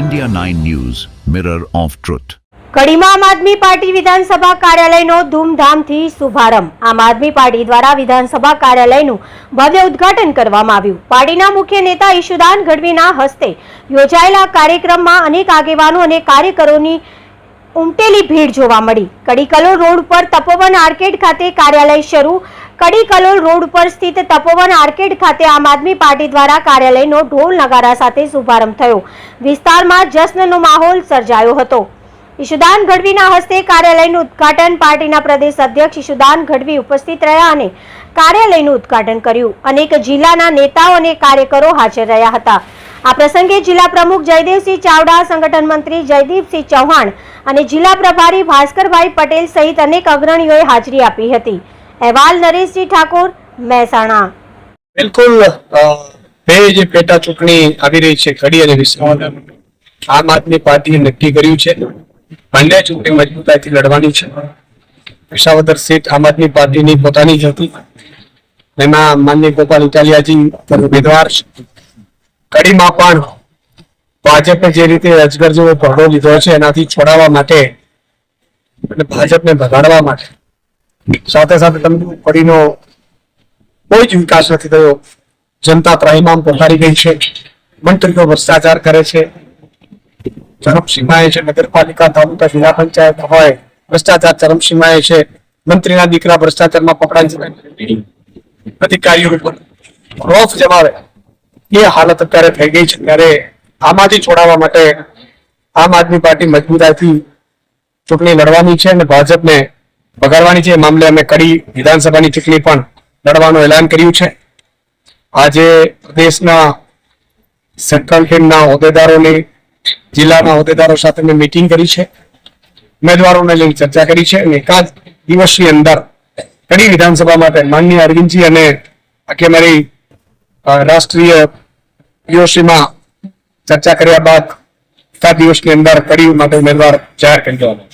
India 9 News, Mirror of Truth. કડીમાં આમ આદમી party વિધાનસભા કાર્યાલયનો ધૂમધામથી શુભારંભ. આમ આદમી પાર્ટી દ્વારા વિધાનસભા કાર્યાલયનું ભવ્ય ઉદ્ઘાટન કરવામાં આવ્યું. પાર્ટીના મુખ્ય નેતા ઈશુદાન ગઢવીના હસ્તે યોજાયેલા કાર્યક્રમમાં અનેક આગેવાનો અને કાર્યકરોની ઉમટેલી ભીડ જોવા મળી. કડીકલો રોડ ઉપર તપોવન આર્કેડ ખાતે કાર્યાલય શરૂ કડી કલોલ રોડ ઉપર સ્થિત તપોવન આર્કેડ ખાતે આમ આદમી પાર્ટી દ્વારા કાર્યાલયનો ઢોલ નગારા સાથે શુભારંભ થયો. વિસ્તારમાં જશ્નનો માહોલ સર્જાયો હતો. ઈશુદાન ગઢવીના હસ્તે કાર્યાલયનું ઉદ્ઘાટન પાર્ટીના પ્રદેશ અધ્યક્ષ ઈશુદાન ગઢવી ઉપસ્થિત રહ્યા અને કાર્યાલયનું ઉદ્ઘાટન કર્યું. અનેક જિલ્લાના નેતાઓ અને કાર્યકરો હાજર રહ્યા હતા. આ પ્રસંગે જિલ્લા પ્રમુખ જયદેવસિંહ ચાવડા, સંગઠન મંત્રી જયદીપસિંહ ચૌહાણ અને જિલ્લા પ્રભારી ભાસ્કરભાઈ પટેલ સહિત અનેક અગ્રણીઓએ હાજરી આપી હતી. અહેવાલ નરેશજી ઠાકોર, મહેસાણા. બિલકુલ બે પેટા ચૂંટણી આવી રહી છે ખડી અને આમ આદમી પાર્ટીએ નક્કી કર્યું છે, બંને ચૂંટણી મજબૂતાઈથી લડવાની છે. વિસાવદર સીટ આમ આદમી પાર્ટીની પોતાની જ હતી. એમાં માનનીય ગોપાલ ઇટાલિયાજી ઉમેદવાર કડીમાં પણ ભાજપે જે રીતે અજગર જેવો પગડો લીધો છે, એનાથી છોડાવવા માટે અને ભાજપને ભગાડવા માટે. સાથે સાથે તમને કડીનો કોઈ જ વિકાસ નથી થયો. જનતા ત્રાહીમામ પોકારી ગઈ છે. મંત્રીઓ ભ્રષ્ટાચાર કરે છે. ચરમસીમાએ છે, નગરપાલિકા, તાલુકા, જિલ્લા પંચાયત હોય, ભ્રષ્ટાચાર ચરમસીમાએ છે. મંત્રીના દીકરા ભ્રષ્ટાચારમાં પકડાઈ અધિકારીઓ ઉપર રોફ જમાવે. એ હાલત અત્યારે થઈ ગઈ છે. ત્યારે આમાંથી છોડાવવા માટે આમ આદમી પાર્ટી મજબૂતાઈથી ચૂંટણી લડવાની છે અને ભાજપને બગાડવાની છે મામલે અમે કડી વિધાનસભાની ચૂંટણી પણ લડવાનું એલાન કર્યું છે. આજે પ્રદેશના સેન્ટ્રલ ટીમના હોદ્દેદારોની, જિલ્લાના હોદ્દેદારો સાથે મેં મીટિંગ કરી છે. ઉમેદવારોને લઈને ચર્ચા કરી છે અને એકાદ દિવસની અંદર કડી વિધાનસભા માટે માનનીય અરવિંદજી અને આખી અમારી રાષ્ટ્રીય પીઓસીમાં ચર્ચા કર્યા બાદ એકાદ દિવસની અંદર કડી માટે ઉમેદવાર જાહેર કરી દેવાનો